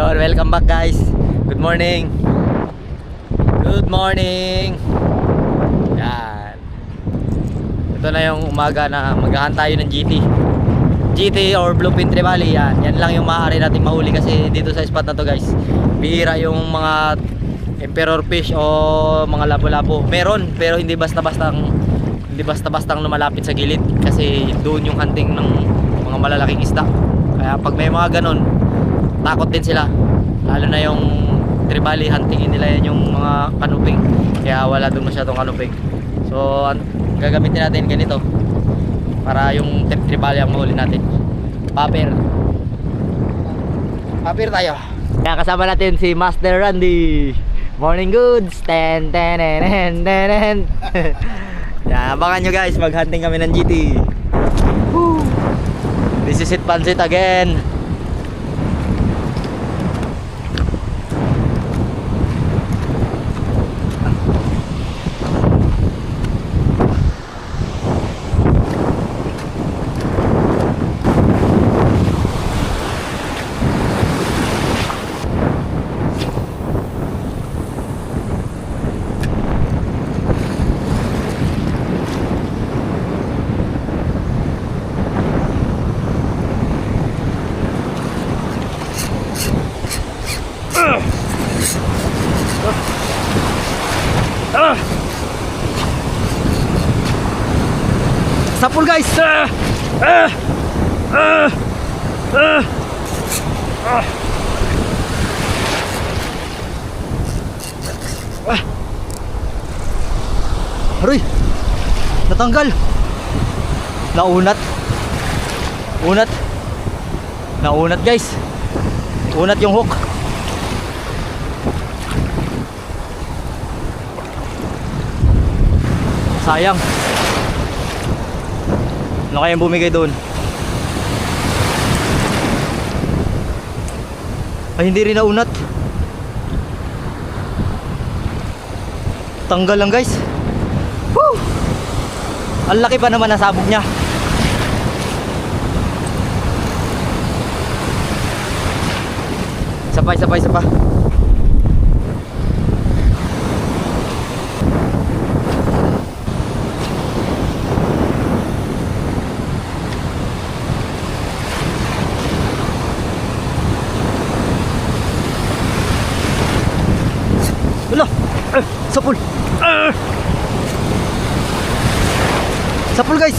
Yun, welcome back guys. Good morning. Good morning. Yan. Ito na yung umaga na maghahan tayo ng GT. GT or Blueprint Trevally yan. Yan lang yung maaari natin mahuli kasi dito sa spot na to guys. Bihira yung mga emperor fish o mga labo-labo. Meron pero hindi basta-bastang hindi basta-bastang lumalapit sa gilid kasi doon yung hunting ng mga malalaking isda. Kaya pag may mga ganon, takot din sila. Lalo na yung tribali huntingin nila yan yung mga kanuping. Kaya wala doon masyadong kanuping. So, gagamitin natin ganito para yung tip tribali ang mahuli natin. Paper. Paper tayo. Kaya kasama natin si Master Randy. Morning goods. Ten ten ten ten ten. ten. Yan, abangan nyo guys, maghunting kami ng GT. Woo! This is it Pansit again. Sapul guys. Ah! Ah! Ah! Ah! Ah! Ah! Aroy! Natanggal! Naunat! Unat! Naunat guys! Unat yung hook! Sayang! Ano kayang bumigay doon? Ay, hindi rin naunat. Tanggal lang guys. Woo! Ang laki pa naman ng sabog niya. Isa pa, isa pa, isa pa. Wala! Eh, sapul! Ah! Sapul guys!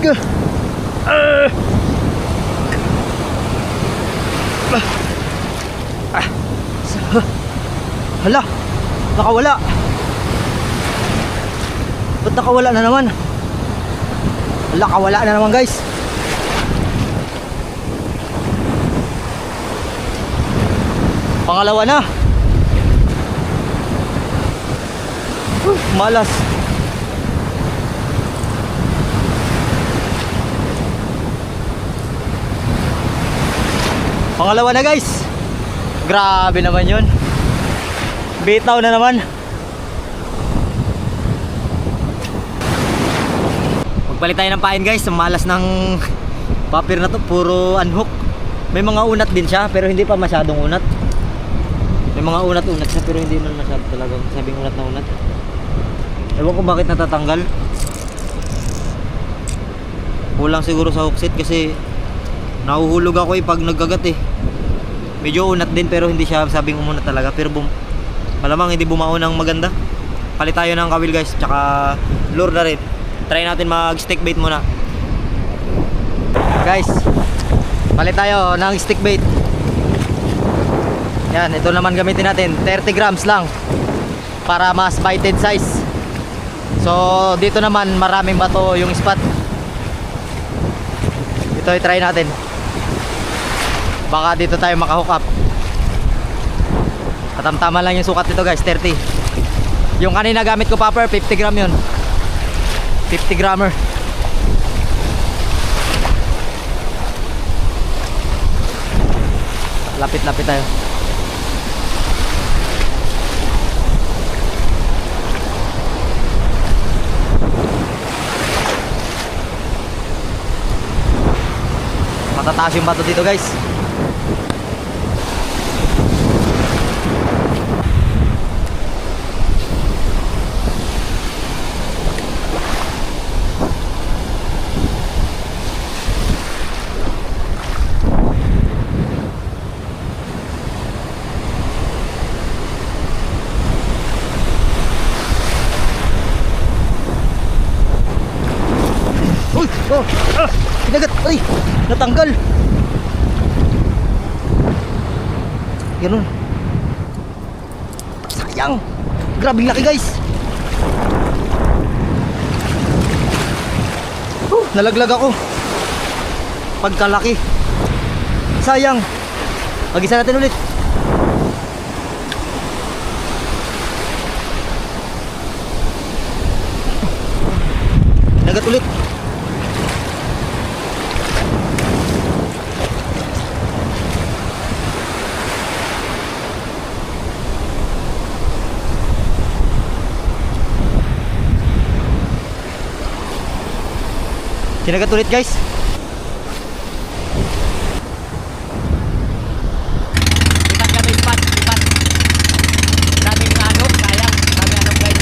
Gah! Ah! Ah! Ah! Sa- Hala! Nakawala! Ba't nakawala na naman? Hala, kawala na naman guys! Pangalawa na! Uh, malas. Pangalawa na guys. Grabe naman yun. Bitaw na naman. Magpalit tayo ng pain guys. Malas ng papir na to. Puro unhook. May mga unat din siya pero hindi pa masyadong unat. May mga unat-unat siya pero hindi man masyado talagang sabing unat na unat. Ewan ko bakit natatanggal. Kulang siguro sa hookset kasi nahuhulog ako eh pag nagkagat eh. Medyo unat din pero hindi siya sabing umunat talaga pero bum malamang hindi bumao ng maganda. Palit tayo ng kawil guys tsaka lure na rin. Try natin mag stick bait muna. Guys, palit tayo ng stick bait. Yan, ito naman gamitin natin. 30 grams lang para mas bited size. So, dito naman maraming bato yung spot. Ito i-try natin. Baka dito tayo makahook up. Katamtama lang yung sukat nito guys, 30. Yung kanina gamit ko popper, 50 gram yun. 50 grammer. Lapit-lapit tayo. matataas yung bato dito guys Natanggal. Ganun. Sayang. Grabe laki guys. Huh, nalaglag ako. Pagkalaki. Sayang. Mag-isa natin ulit. Nagat ulit. Kinagat ulit guys. Ipat kami, ipat, ipat. Daming ano, sayang. Daming ano guys.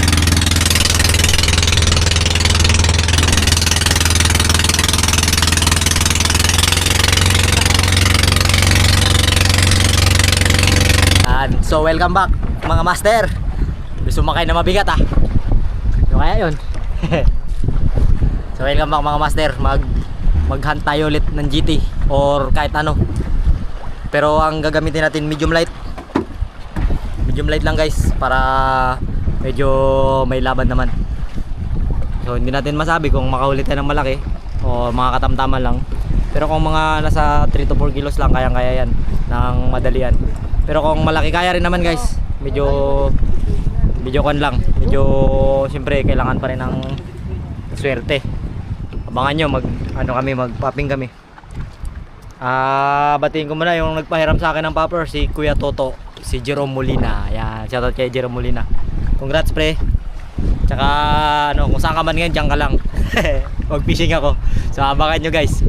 Yan. So welcome back mga master. Gusto makay na mabigat ah. Ano kaya yun? so welcome back mga master. Mag maghunt tayo ulit ng GT or kahit ano. Pero ang gagamitin natin medium light. Medium light lang guys para medyo may laban naman. So hindi natin masabi kung makahuli tayo ng malaki o mga katamtaman lang. Pero kung mga nasa 3 to 4 kilos lang kayang-kaya yan ng madalian. Pero kung malaki kaya rin naman guys, medyo medyo kan lang. Medyo siyempre kailangan pa rin ng swerte. Abangan nyo mag ano kami magpaping kami. Ah, batiin ko muna yung nagpahiram sa akin ng popper si Kuya Toto, si Jerome Molina. Yan, shoutout kay Jerome Molina. Congrats pre. Tsaka ano, kung saan ka man ngayon, diyan ka lang. Mag-fishing ako. So abangan nyo guys.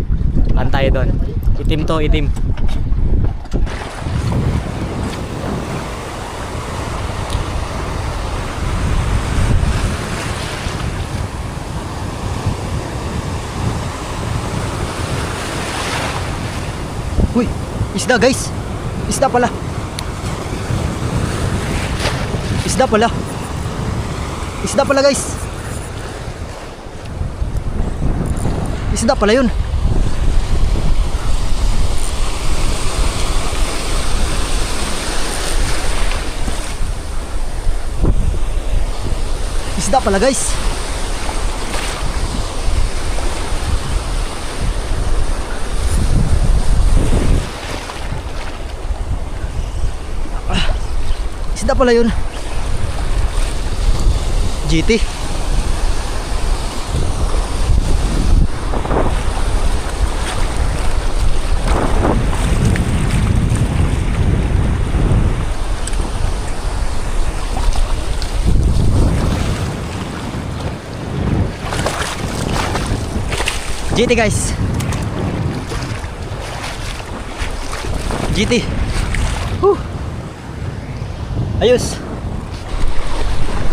Pan tayo doon. Itim to, itim. Uy, isda guys. Isda pala. Isda pala. Isda pala guys. Isda pala yun. Isda pala guys. Isda pala yun. GT. GT guys. GT. Whew. Ayos.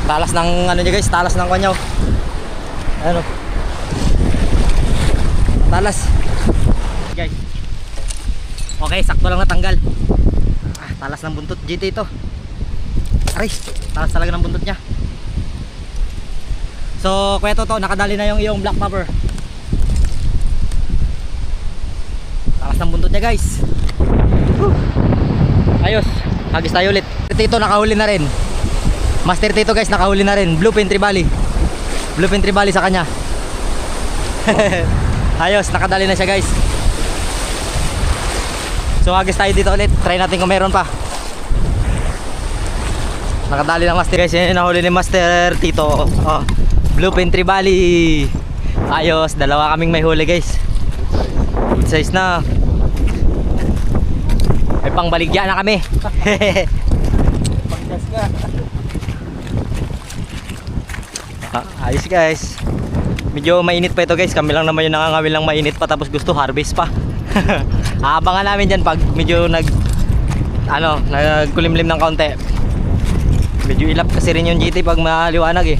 Talas ng ano niya guys, talas ng kanyaw. Ano? Talas. Guys. Okay, sakto lang natanggal. Ah, talas ng buntot GT ito. Aray, talas talaga ng buntot niya. So, kuya Toto, nakadali na yung iyong black pepper. Talas ng buntot niya guys. Whew. Ayos, hagis tayo ulit. Tito nakahuli na rin. Master Tito guys, nakahuli na rin. Blue Pin Tribali. Blue Pin Tribali sa kanya. Ayos, nakadali na siya guys. So agis tayo dito ulit. Try natin kung meron pa. Nakadali ng master guys. Yung nahuli ni Master Tito. Oh, Blue Pin Tribali. Ayos, dalawa kaming may huli guys. Good size na. May pangbaligya na kami. Pagkas ka. Ah, ayos guys. Medyo mainit pa ito guys. Kami lang naman yung nangangawil ng mainit pa tapos gusto harvest pa. Aabangan namin dyan pag medyo nag ano, nagkulimlim ng kaunti. Medyo ilap kasi rin yung GT pag maliwanag eh.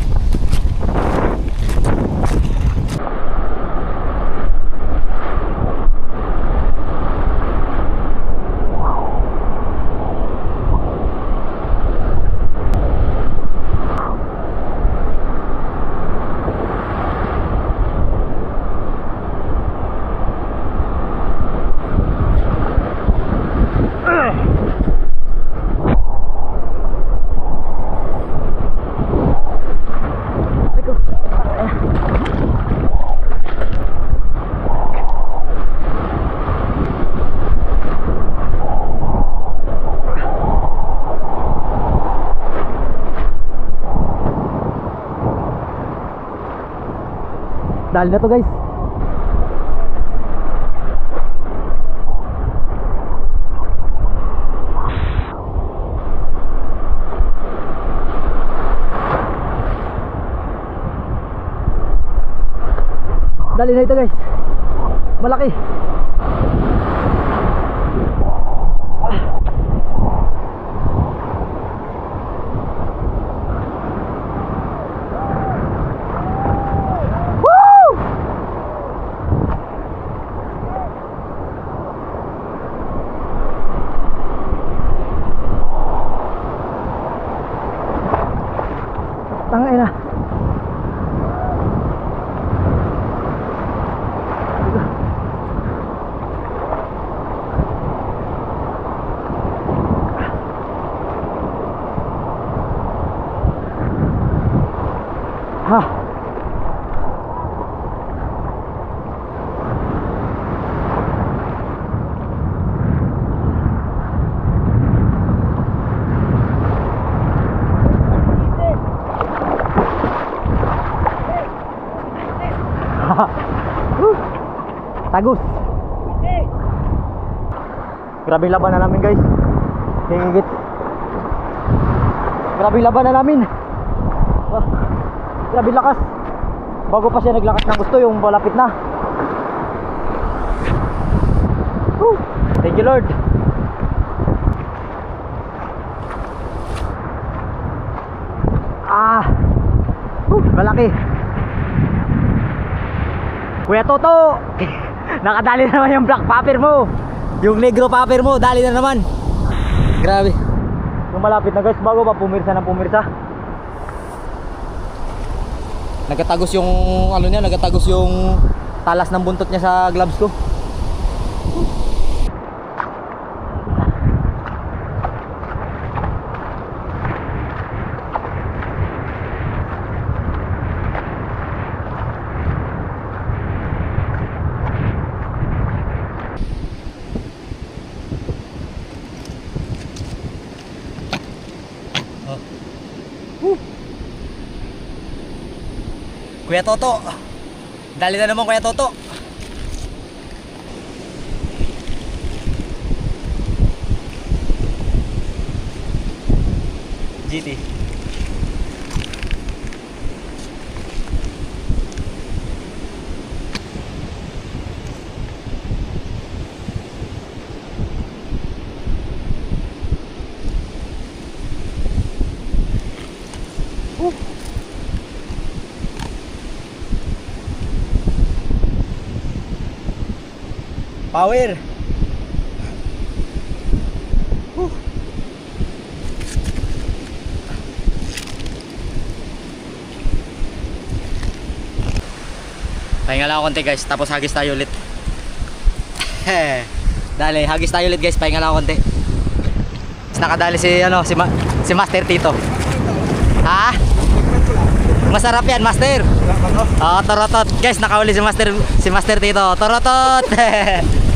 Dali na to guys. Dali na ito guys. Malaki. Tangay na. Ha. Tagus. Grabe laban na namin guys. Hingigit. Grabe laban na namin. Ah, grabe lakas. Bago pa siya naglakas ng gusto yung malapit na. Woo! Thank you Lord. Ah. Woo, malaki. Kuya Toto, nakadali na naman yung black paper mo. Yung negro paper mo, dali na naman. Grabe. Yung malapit na guys, bago pa pumirsa ng pumirsa. Nagkatagos yung ano niya, nagkatagos yung talas ng buntot niya sa gloves ko. Kuya Toto. Dali na naman Kuya Toto. GT. Power. Whew. Pahinga lang ako konti guys, tapos hagis tayo ulit. Dali, hagis tayo ulit guys, pahinga lang ako konti. Nakadali si ano, si, Ma- si Master Tito. Ha? Masarap yan, Master. Oh, torotot. Guys, nakauli si Master si Master Tito. Torotot.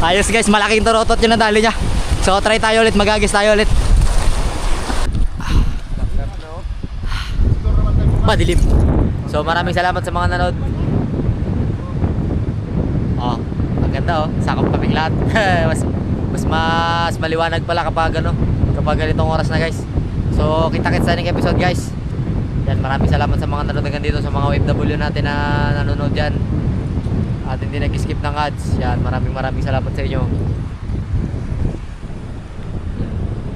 Ayos guys, malaking torotot yung nadali niya. So try tayo ulit, magagis tayo ulit. Madilim. So maraming salamat sa mga nanood. Oh, ang oh. Sakop kaming lahat. mas mas mas maliwanag pala kapag ano, kapag ganitong oras na guys. So kita-kits sa next episode guys. Yan, maraming salamat sa mga nanonood hanggang dito sa mga OFW natin na nanonood dyan. At hindi nag-skip ng ads. Yan, maraming maraming salamat sa inyo.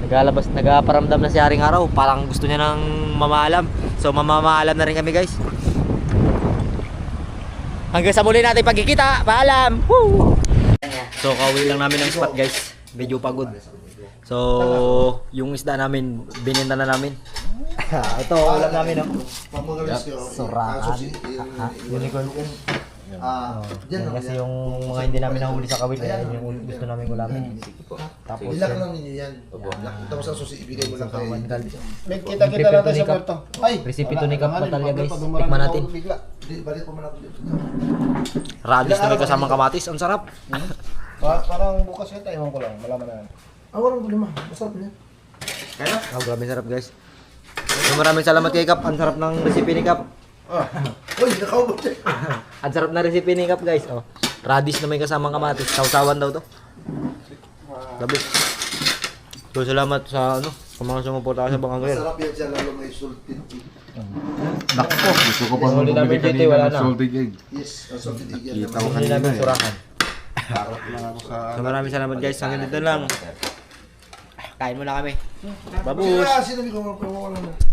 Naglalabas, nagaparamdam na si Haring Araw. Parang gusto niya ng mamaalam. So mamamaalam na rin kami guys. Hanggang sa muli natin pagkikita. Paalam! Woo! So kauwi lang namin ng spot guys. Medyo pagod. So yung isda namin, bininta na namin. Ito, ulam namin no. Sorakan. Unicorn. Ah, Yan kasi yung mga hindi namin nahuli sa kawit, yan yung gusto namin ulamin. Tapos Ilak lang ninyo yan. Ilak. Tapos ang susi, ibigay mo lang kay... Kita-kita lang tayo sa kwarto. Ay! Recipe to ni Kap Batalya guys. Tikman natin. Di, balik pa man ako dito. Radis na may kasamang kamatis. Ang sarap. Pa- Parang bukas yata, ewan ko lang. Malaman na yan. Ah, walang problema. Masarap niya. Oh, grabe sarap guys. So, maraming salamat kay Kap. Ang sarap ng recipe ni Kap. Uy, nakaubos siya. Ang sarap na recipe ni Kap guys. Oh. Radish na may kasamang kamatis. Sausawan daw to. Gabi. So salamat sa ano, sa mga sumuporta sa Bangang Grill. Masarap yan siya lalo may salted egg. Nako, gusto ko pa namin bumili kanina ng salted egg. Yes, ang salted egg yan. Kita ko Hindi namin kanina eh. sa... So maraming salamat guys. Hanggang dito lang. Kain muna kami. Sige Babus. na, sinabi ko, wala na.